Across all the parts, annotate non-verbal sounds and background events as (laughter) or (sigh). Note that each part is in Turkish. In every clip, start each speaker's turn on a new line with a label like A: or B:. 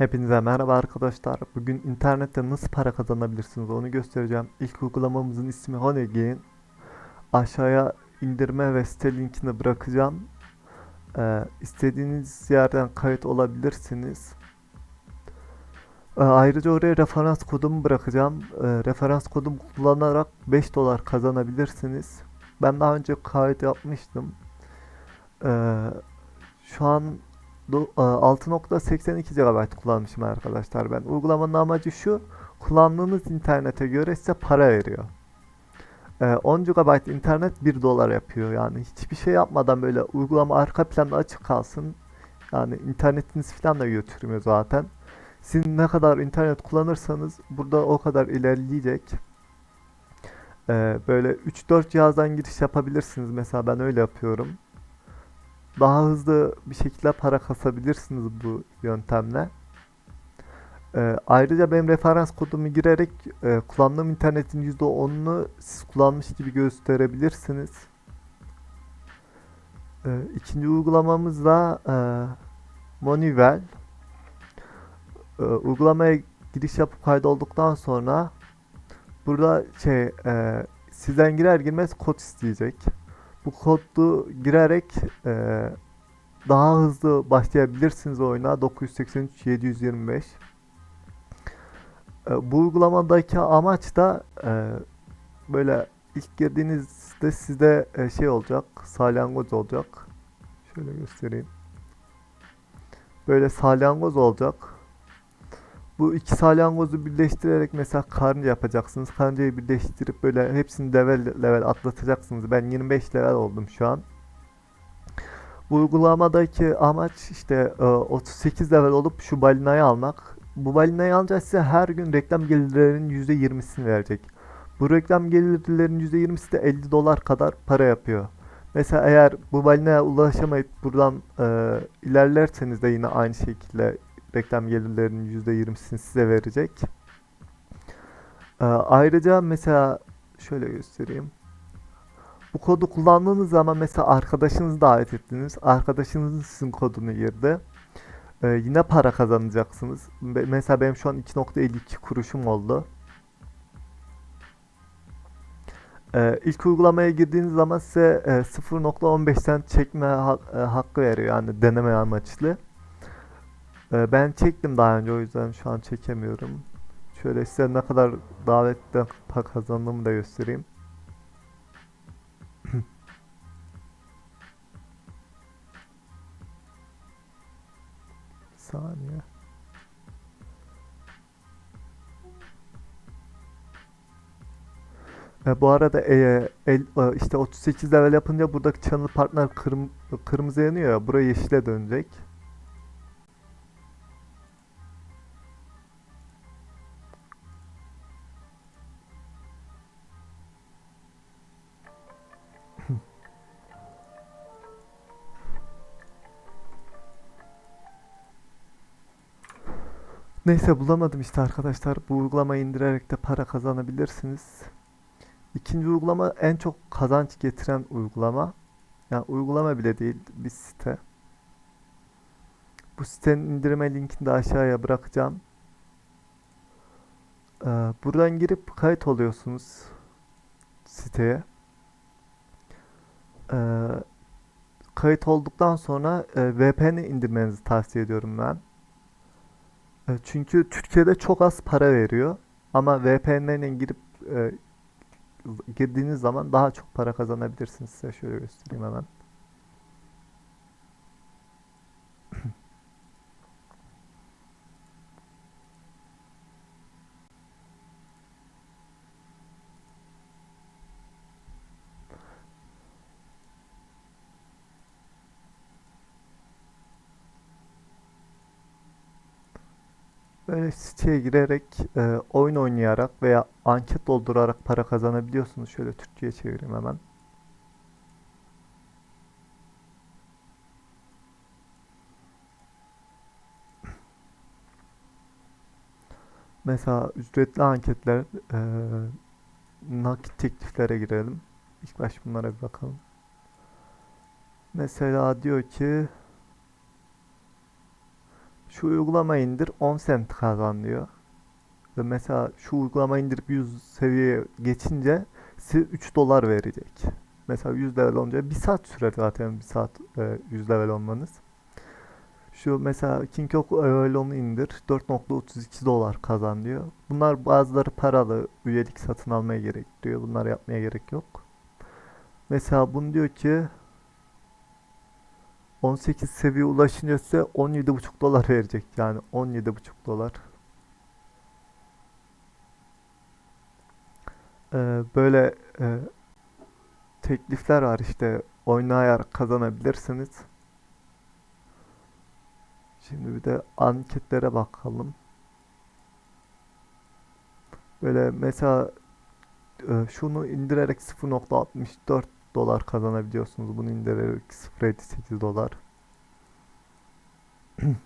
A: Hepinize merhaba arkadaşlar. Bugün internette nasıl para kazanabilirsiniz onu göstereceğim. İlk uygulamamızın ismi Honeygain. Aşağıya indirme ve site linkini bırakacağım. Ee, istediğiniz yerden kayıt olabilirsiniz. Ee, ayrıca oraya referans kodumu bırakacağım. Ee, referans kodumu kullanarak 5 dolar kazanabilirsiniz. Ben daha önce kayıt yapmıştım. Ee, şu an 6.82 GB kullanmışım arkadaşlar ben. Uygulamanın amacı şu. Kullandığınız internete göre size para veriyor. E, 10 GB internet 1 dolar yapıyor. Yani hiçbir şey yapmadan böyle uygulama arka planda açık kalsın. Yani internetiniz falan da götürmüyor zaten. Siz ne kadar internet kullanırsanız burada o kadar ilerleyecek. E, böyle 3-4 cihazdan giriş yapabilirsiniz. Mesela ben öyle yapıyorum daha hızlı bir şekilde para kasabilirsiniz bu yöntemle. Ee, ayrıca benim referans kodumu girerek e, kullandığım internetin %10'unu siz kullanmış gibi gösterebilirsiniz. Ee, ikinci uygulamamız da e, Moneyvel. Ee, uygulamaya giriş yapıp kaydolduktan sonra burada şey e, sizden girer girmez kod isteyecek. Bu kodu girerek e, daha hızlı başlayabilirsiniz oyuna 983 725. E, bu uygulamadaki amaç da e, böyle ilk girdiğinizde sizde e, şey olacak, salyangoz olacak. Şöyle göstereyim. Böyle salyangoz olacak. Bu iki salyangozu birleştirerek mesela karınca yapacaksınız. Karıncayı birleştirip böyle hepsini level level atlatacaksınız. Ben 25 level oldum şu an. Bu uygulamadaki amaç işte e, 38 level olup şu balinayı almak. Bu balinayı alınca size her gün reklam gelirlerinin %20'sini verecek. Bu reklam gelirlerinin %20'si de 50 dolar kadar para yapıyor. Mesela eğer bu balinaya ulaşamayıp buradan e, ilerlerseniz de yine aynı şekilde reklam gelirlerinin %20'sini size verecek. Ee, ayrıca mesela şöyle göstereyim. Bu kodu kullandığınız zaman mesela arkadaşınızı davet ettiniz. Arkadaşınızın sizin kodunu girdi. Ee, yine para kazanacaksınız. Be- Mesela benim şu an 2.52 kuruşum oldu. Ee, ilk uygulamaya girdiğiniz zaman size e, 0.15 cent çekme ha- e, hakkı veriyor yani deneme amaçlı. Ee, Ben çektim daha önce o yüzden şu an çekemiyorum. Şöyle size ne kadar davetten para kazandığımı da göstereyim. (clears throat) Saniye. E, bu arada e, el, e, işte 38 level yapınca buradaki channel partner kırm kırmızı yanıyor ya buraya yeşile dönecek. Neyse bulamadım işte arkadaşlar. Bu uygulamayı indirerek de para kazanabilirsiniz. İkinci uygulama en çok kazanç getiren uygulama. Yani uygulama bile değil bir site. Bu sitenin indirme linkini de aşağıya bırakacağım. Ee, buradan girip kayıt oluyorsunuz siteye. Ee, kayıt olduktan sonra e, VPN'i indirmenizi tavsiye ediyorum ben. E, Çünkü Türkiye'de çok az para veriyor. Ama VPN'lerine girip e, girdiğiniz zaman daha çok para kazanabilirsiniz. Size şöyle göstereyim hemen. Böyle siteye girerek e, oyun oynayarak veya anket doldurarak para kazanabiliyorsunuz. Şöyle Türkçe'ye çevireyim hemen. Mesela ücretli anketler, e, nakit tekliflere girelim. İlk baş bunlara bir bakalım. Mesela diyor ki şu uygulamayı indir 10 sent kazan diyor. Ve mesela şu uygulamayı indirip 100 seviyeye geçince size 3 dolar verecek. Mesela 100 level olunca 1 saat sürer zaten 1 saat e, 100 level olmanız. Şu mesela King of Avalon'u indir 4.32 dolar kazan diyor. Bunlar bazıları paralı üyelik satın almaya gerektiriyor. Bunları yapmaya gerek yok. Mesela bunu diyor ki 18 seviye ulaşınca size 17,5 dolar verecek yani 17,5 dolar. Ee, böyle e, teklifler var işte oynayarak kazanabilirsiniz. Şimdi bir de anketlere bakalım. Böyle mesela e, şunu indirerek 0.64 dolar kazanabiliyorsunuz. Bunu indirerek 0.58 dolar. (clears throat)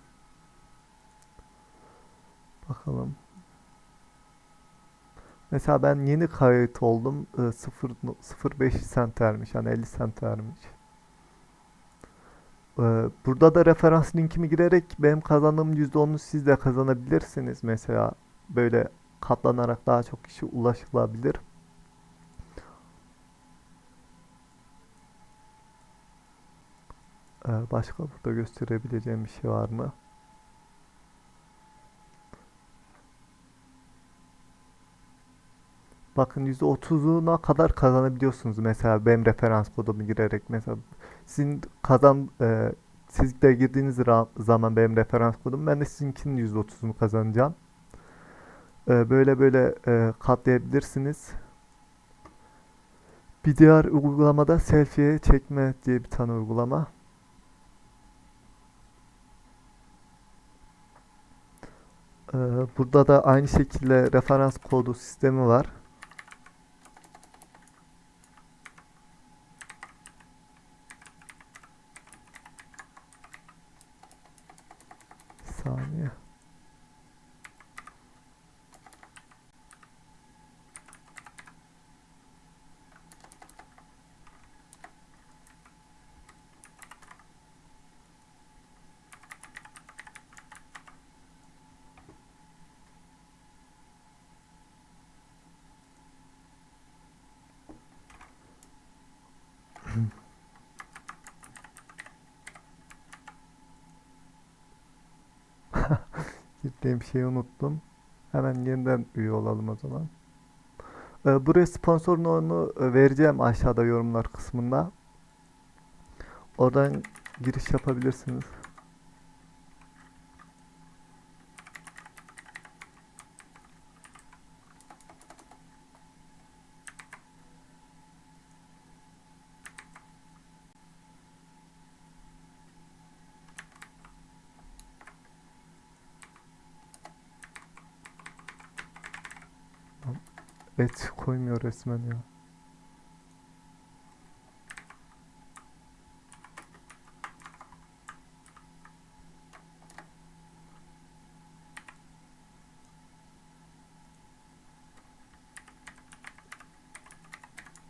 A: Bakalım. Mesela ben yeni kayıt oldum. E, 0 0.5 sent vermiş. Yani 50 sent vermiş. E, Burada da referans linkimi girerek benim kazandığım %10'u siz de kazanabilirsiniz. Mesela böyle katlanarak daha çok kişi ulaşılabilir. Başka burada gösterebileceğim bir şey var mı? Bakın %30'una kadar kazanabiliyorsunuz mesela benim referans kodumu girerek mesela sizin kazan e, siz de girdiğiniz zaman benim referans kodum ben de sizinkinin %30'unu kazanacağım. E, böyle böyle e, katlayabilirsiniz. Bir diğer uygulamada selfie çekme diye bir tane uygulama. Burada da aynı şekilde referans kodu sistemi var. Bir saniye. Girdiğim şeyi unuttum. Hemen yeniden üye olalım o zaman. Ee, buraya sponsorun onu e, vereceğim aşağıda yorumlar kısmında. Oradan giriş yapabilirsiniz. Koymuyor resmen ya.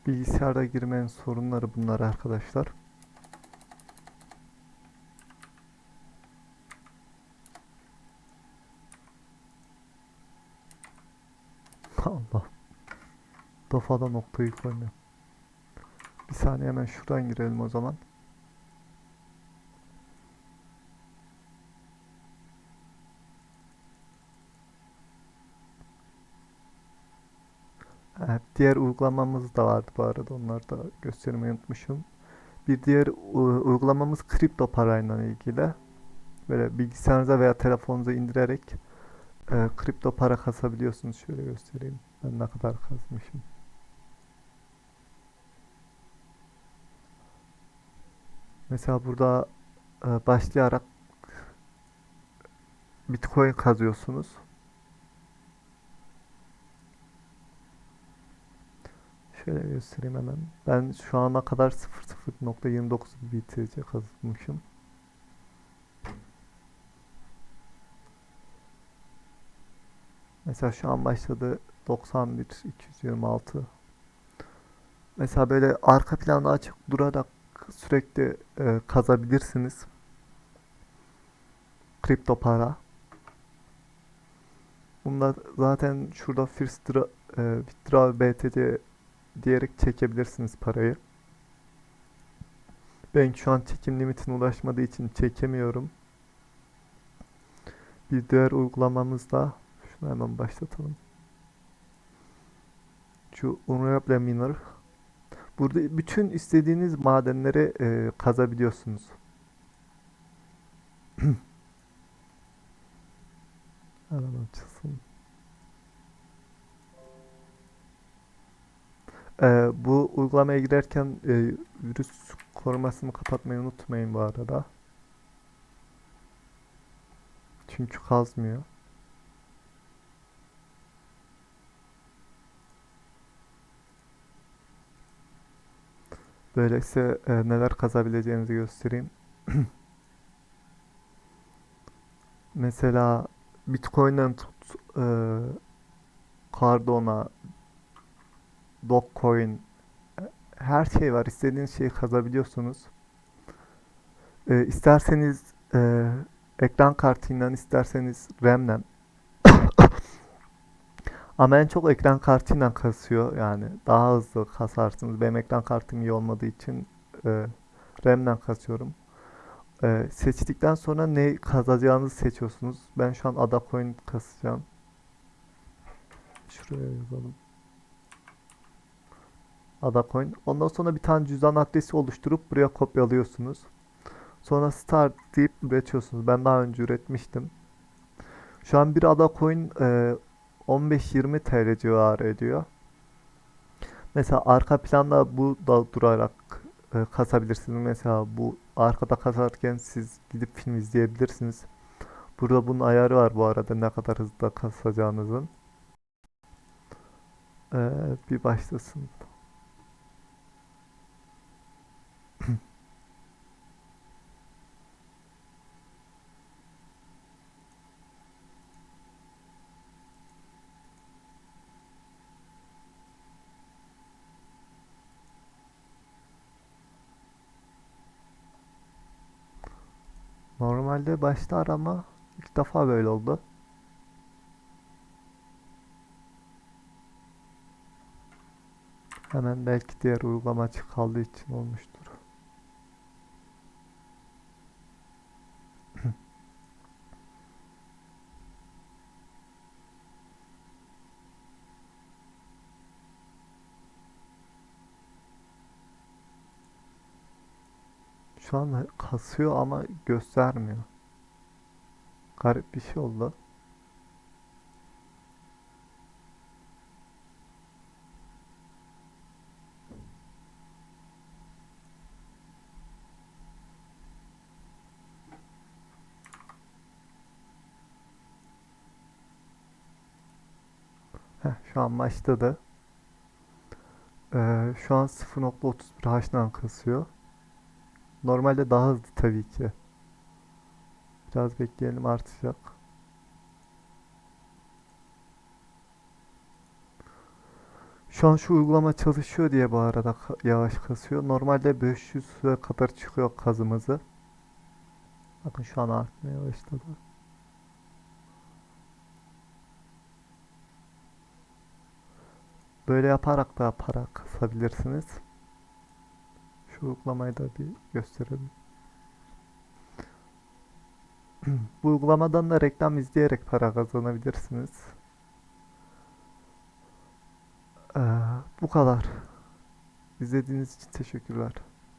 A: Bilgisayarda girmenin sorunları bunlar arkadaşlar. Dofada noktayı koymuyor. Bir saniye hemen şuradan girelim o zaman. Evet, diğer uygulamamız da vardı bu arada. Onları da göstermeyi unutmuşum. Bir diğer uygulamamız kripto parayla ilgili. Böyle bilgisayarınıza veya telefonunuza indirerek e, kripto para kasabiliyorsunuz. Şöyle göstereyim. Ben ne kadar kazmışım. Mesela burada e, başlayarak Bitcoin kazıyorsunuz. Şöyle göstereyim hemen. Ben şu ana kadar 0.29 BTC kazanmışım. Mesela şu an başladı 91 226. Mesela böyle arka planı açık durarak sürekli e, kazabilirsiniz. kripto para. Bunda zaten şurada first dra- e, withdraw BTC diyerek çekebilirsiniz parayı. Ben şu an çekim limitine ulaşmadığı için çekemiyorum. Bir diğer uygulamamızda şunu hemen başlatalım. Şu Unreal Miner. Burada bütün istediğiniz madenleri e, kazabiliyorsunuz. (clears throat) Hemen açılsın. Ee, bu uygulamaya girerken e, virüs korumasını kapatmayı unutmayın bu arada. Çünkü kazmıyor. Böylece e, neler kazabileceğinizi göstereyim. (clears throat) Mesela Bitcoin'den tut e, Cardano, Dogecoin her şey var. İstediğiniz şeyi kazabiliyorsunuz. E, isterseniz e, ekran kartıyla isterseniz RAM'den ama en çok ekran kartıyla kasıyor yani daha hızlı kasarsınız. Benim ekran kartım iyi olmadığı için e, RAM'den kasıyorum. E, seçtikten sonra ne kazacağınızı seçiyorsunuz. Ben şu an Adacoin kasacağım. Şuraya yazalım. Adacoin. Ondan sonra bir tane cüzdan adresi oluşturup buraya kopyalıyorsunuz. Sonra start deyip üretiyorsunuz. Ben daha önce üretmiştim. Şu an bir Adacoin e, 15-20 TL civarı ediyor. Mesela arka planda bu da durarak e, kasabilirsiniz. Mesela bu arkada kasarken siz gidip film izleyebilirsiniz. Burada bunun ayarı var bu arada ne kadar hızlı kasacağınızın. E, bir başlasın. Normalde başlar ama ilk defa böyle oldu. Hemen belki diğer uygulama açık kaldığı için olmuştur. Şu an kasıyor ama göstermiyor. Garip bir şey oldu. Heh, şu an başladı. Ee, şu an 0.31 H'dan kasıyor. Normalde daha hızlı tabii ki. Biraz bekleyelim artacak. Şu an şu uygulama çalışıyor diye bu arada yavaş kasıyor. Normalde 500'e kadar çıkıyor kazımızı. Bakın şu an artmaya başladı. Böyle yaparak da para kasabilirsiniz. Şu uygulamayı da bir gösterelim. (clears throat) Bu uygulamadan da reklam izleyerek para kazanabilirsiniz. Ee, bu kadar. İzlediğiniz için teşekkürler.